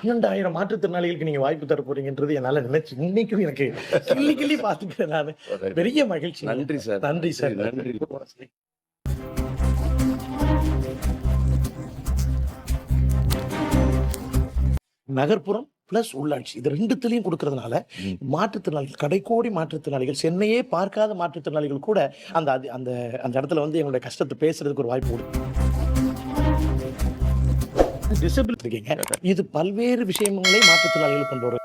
பன்னெண்டாயிரம் மாற்றுத்திறனாளிகளுக்கு நீங்க வாய்ப்பு தர போறீங்கன்றது என்னால நினைச்சு இன்னைக்கும் எனக்கு கிள்ளி கிள்ளி பாத்துக்கிறேன் நானு. பெரிய மகிழ்ச்சி. நன்றி சார். நன்றி சார். நன்றி. நகர்ப்புறம் பிளஸ் உள்ளாட்சி. இது ரெண்டுத்துலயும் கொடுக்கறதுனால. மாற்றுத்திறனாளிகள் கடைக்கோடி மாற்றுத்திறனாளிகள் சென்னையே பார்க்காத மாற்றுத்திறனாளிகள் கூட அந்த அந்த அந்த இடத்துல வந்து எங்களுடைய கஷ்டத்தை பேசுறதுக்கு ஒரு வாய்ப்பு கொடுக்கும். டிசபிள் இருக்கீங்க இது பல்வேறு விஷயங்களை மாற்றுத்திறனாளிகள் கொண்டு வரும்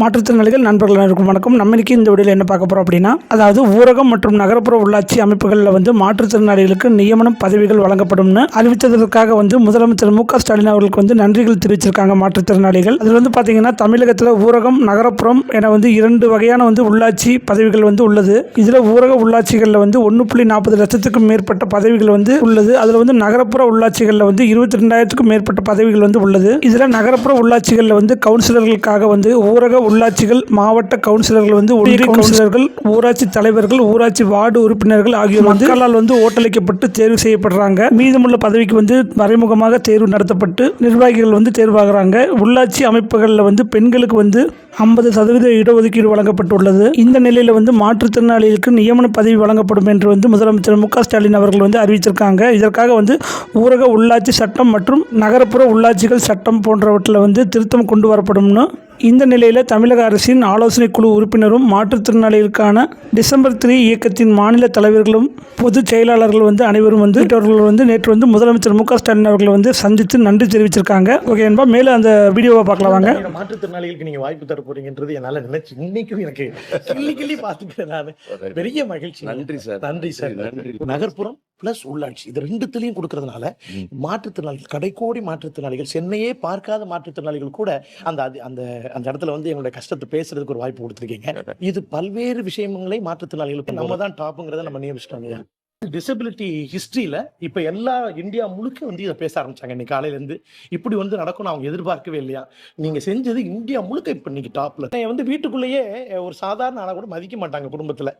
மாற்றுத்திறனாளிகள் நண்பர்கள் அனைவருக்கும் வணக்கம். நம்ம இந்த வீடியோவில் என்ன பார்க்க போகிறோம் அப்படின்னா அதாவது ஊரகம் மற்றும் நகர்ப்புற உள்ளாட்சி அமைப்புகளில் வந்து மாற்றுத்திறனாளிகளுக்கு நியமனம் பதவிகள் வழங்கப்படும்னு அறிவித்ததற்காக வந்து முதலமைச்சர் மு க ஸ்டாலின் அவர்களுக்கு வந்து நன்றிகள் தெரிவிச்சிருக்காங்க மாற்றுத்திறனாளிகள். அதில் வந்து பார்த்தீங்கன்னா தமிழகத்தில் ஊரகம் நகரப்புறம் என வந்து இரண்டு வகையான வந்து உள்ளாட்சி பதவிகள் வந்து உள்ளது. இதில் ஊரக உள்ளாட்சிகளில் வந்து ஒன்று புள்ளி நாற்பது லட்சத்துக்கும் மேற்பட்ட பதவிகள் வந்து உள்ளது. அதில் வந்து நகரப்புற உள்ளாட்சிகளில் வந்து இருபத்தி ரெண்டாயிரத்துக்கும் மேற்பட்ட பதவிகள் வந்து உள்ளது. இதில் நகரப்புற உள்ளாட்சிகளில் வந்து கவுன்சிலர்களுக்காக வந்து ஊரக உள்ளாட்சிகள் மாவட்ட கவுன்சிலர்கள் வந்து ஒன்றிய கவுன்சிலர்கள் ஊராட்சி தலைவர்கள் ஊராட்சி வார்டு உறுப்பினர்கள் ஆகியோர் வந்து மக்களால் வந்து ஓட்டளிக்கப்பட்டு தேர்வு செய்யப்படுறாங்க. மீதமுள்ள பதவிக்கு வந்து மறைமுகமாக தேர்வு நடத்தப்பட்டு நிர்வாகிகள் வந்து தேர்வாகிறாங்க உள்ளாட்சி அமைப்புகளில் வந்து பெண்களுக்கு வந்து ஐம்பது சதவீத இடஒதுக்கீடு வழங்கப்பட்டுள்ளது. இந்த நிலையில் வந்து மாற்றுத்திறனாளிகளுக்கு நியமன பதவி வழங்கப்படும் என்று வந்து முதலமைச்சர் மு ஸ்டாலின் அவர்கள் வந்து அறிவிச்சிருக்காங்க. இதற்காக வந்து ஊரக உள்ளாட்சி சட்டம் மற்றும் நகரப்புற உள்ளாட்சிகள் சட்டம் போன்றவற்றில் வந்து திருத்தம் கொண்டு வரப்படும்னு இந்த நிலையில் தமிழக அரசின் ஆலோசனை குழு உறுப்பினரும் மாற்றுத்திறனாளிகளுக்கான டிசம்பர் த்ரீ இயக்கத்தின் மாநில தலைவர்களும் பொதுச் செயலாளர்கள் வந்து அனைவரும் வந்து அவர்கள் வந்து நேற்று வந்து முதலமைச்சர் மு க ஸ்டாலின் அவர்களை வந்து சந்தித்து நன்றி தெரிவிச்சிருக்காங்க. ஓகே என்பா மேலும் அந்த வீடியோவை பார்க்கலாம் வாங்க. மாற்றுத்திறனாளிகளுக்கு நீங்க வாய்ப்பு தர போறீங்கன்றது என்னால நினைச்சு இன்னைக்கும் எனக்கு கிள்ளி கிள்ளி பாத்துக்கிறேன் நானு. பெரிய மகிழ்ச்சி. நன்றி சார். நன்றி சார். நன்றி. நகர்ப்புறம் பிளஸ் உள்ளாட்சி. இது ரெண்டுத்துலயும் கொடுக்கறதுனால. மாற்றுத்திறனாளிகள் கடைக்கோடி மாற்றுத்திறனாளிகள் சென்னையே பார்க்காத மாற்றுத்திறனாளிகள் கூட அந்த அது- அந்த அந்த இடத்துல வந்து எங்களுடைய கஷ்டத்தை பேசுறதுக்கு ஒரு வாய்ப்பு கொடுத்துருக்கீங்க. இது பல்வேறு விஷயங்களை மாற்றுத்திறனாளிகளுக்கு நம்ம தான் டாப்புங்கிறத நம்ம நியமிச்சிட்டோங்க டிசபிலிட்டி ஹிஸ்டரியில இப்ப எல்லா இந்தியா முழுக்க வந்து இதை பேச ஆரம்பிச்சாங்க. இன்னைக்கு காலையில இருந்து இப்படி வந்து நடக்கும்னு அவங்க எதிர்பார்க்கவே இல்லையா? நீங்க செஞ்சது இந்தியா முழுக்க இப்ப இன்னைக்கு டாப்ல வந்து வீட்டுக்குள்ளேயே ஒரு சாதாரண ஆளை கூட மதிக்க மாட்டாங்க குடும்பத்துல.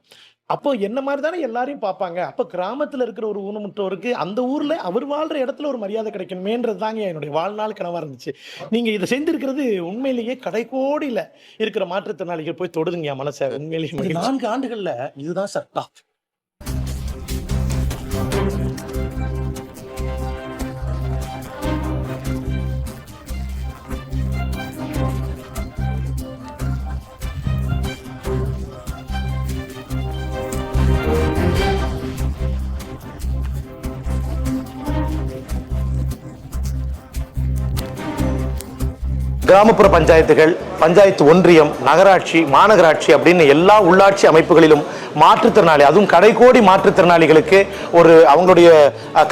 அப்போ என்ன மாதிரி தானே எல்லாரையும் பார்ப்பாங்க. அப்போ கிராமத்துல இருக்கிற ஒரு ஊனமுற்றவருக்கு அந்த ஊர்ல அவர் வாழ்ற இடத்துல ஒரு மரியாதை கிடைக்கணுமேன்றது தாங்க என்னுடைய வாழ்நாள் கனவா இருந்துச்சு. நீங்க இதை செஞ்சிருக்கிறது உண்மையிலேயே கடைக்கோடியில இருக்கிற மாற்றுத்திறனாளிகள் போய் தொடுதுங்க என் மனசை. உண்மையிலேயே. நான்கு ஆண்டுகள்ல இதுதான் சார் டாப் கிராமப்புற பஞ்சாயத்துகள் பஞ்சாயத்து ஒன்றியம் நகராட்சி மாநகராட்சி அப்படின்னு எல்லா உள்ளாட்சி அமைப்புகளிலும் மாற்றுத்திறனாளி அதுவும் கடைக்கோடி மாற்றுத்திறனாளிகளுக்கு ஒரு அவங்களுடைய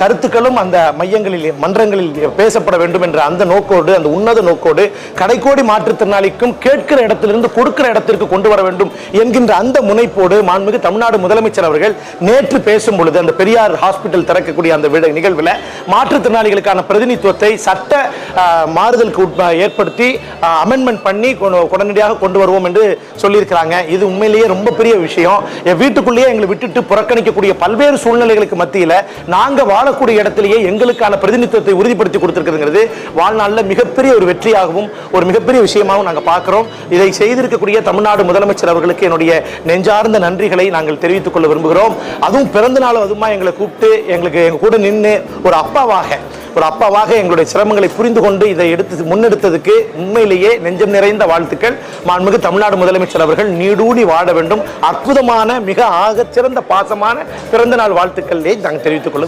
கருத்துக்களும் அந்த மையங்களில் மன்றங்களில் பேசப்பட வேண்டும் என்ற அந்த நோக்கோடு அந்த உன்னத நோக்கோடு கடைக்கோடி மாற்றுத்திறனாளிக்கும் கேட்கிற இடத்திலிருந்து கொடுக்கிற இடத்திற்கு கொண்டு வர வேண்டும் என்கின்ற அந்த முனைப்போடு மாண்புமிகு தமிழ்நாடு முதலமைச்சர் அவர்கள் நேற்று பேசும் பொழுது அந்த பெரியார் ஹாஸ்பிட்டல் திறக்கக்கூடிய அந்த நிகழ்வில் மாற்றுத்திறனாளிகளுக்கான பிரதிநிதித்துவத்தை சட்ட மாறுதலுக்கு உட்ப- ஏற்படுத்தி அமெண்ட்மெண்ட் பண்ணி உடனடியாக கொண்டு வருவோம் என்று சொல்லியிருக்கிறாங்க. இது உண்மையிலேயே ரொம்ப பெரிய விஷயம். என் வீட்டுக்குள்ளேயே எங்களை விட்டுட்டு புறக்கணிக்கக்கூடிய பல்வேறு சூழ்நிலைகளுக்கு மத்தியில் நாங்கள் வாழக்கூடிய இடத்திலேயே எங்களுக்கான பிரதிநிதித்துவத்தை உறுதிப்படுத்தி கொடுத்துருக்குறது வாழ்நாளில் மிகப்பெரிய ஒரு வெற்றியாகவும் ஒரு மிகப்பெரிய விஷயமாகவும் நாங்கள் பார்க்குறோம். இதை செய்திருக்கக்கூடிய தமிழ்நாடு முதலமைச்சர் அவர்களுக்கு என்னுடைய நெஞ்சார்ந்த நன்றிகளை நாங்கள் தெரிவித்துக் கொள்ள விரும்புகிறோம். அதுவும் பிறந்த நாள் அதுமா எங்களை கூப்பிட்டு எங்களுக்கு எங்கள் கூட நின்று ஒரு அப்பாவாக ஒரு அப்பாவாக எங்களுடைய சிரமங்களை புரிந்து கொண்டு இதை எடுத்து முன்னெடுத்ததுக்கு உண்மையிலேயே நெஞ்சம் நிறைந்த வாழ்த்துக்கள். மாண்புமிகு தமிழ்நாடு முதலமைச்சர் அவர்கள் நீடூடி வாழ வேண்டும். அற்புதமான மிக ஆகச் சிறந்த பாசமான பிறந்த நாள் வாழ்த்துக்களை நாங்கள் தெரிவித்துக் கொள்ள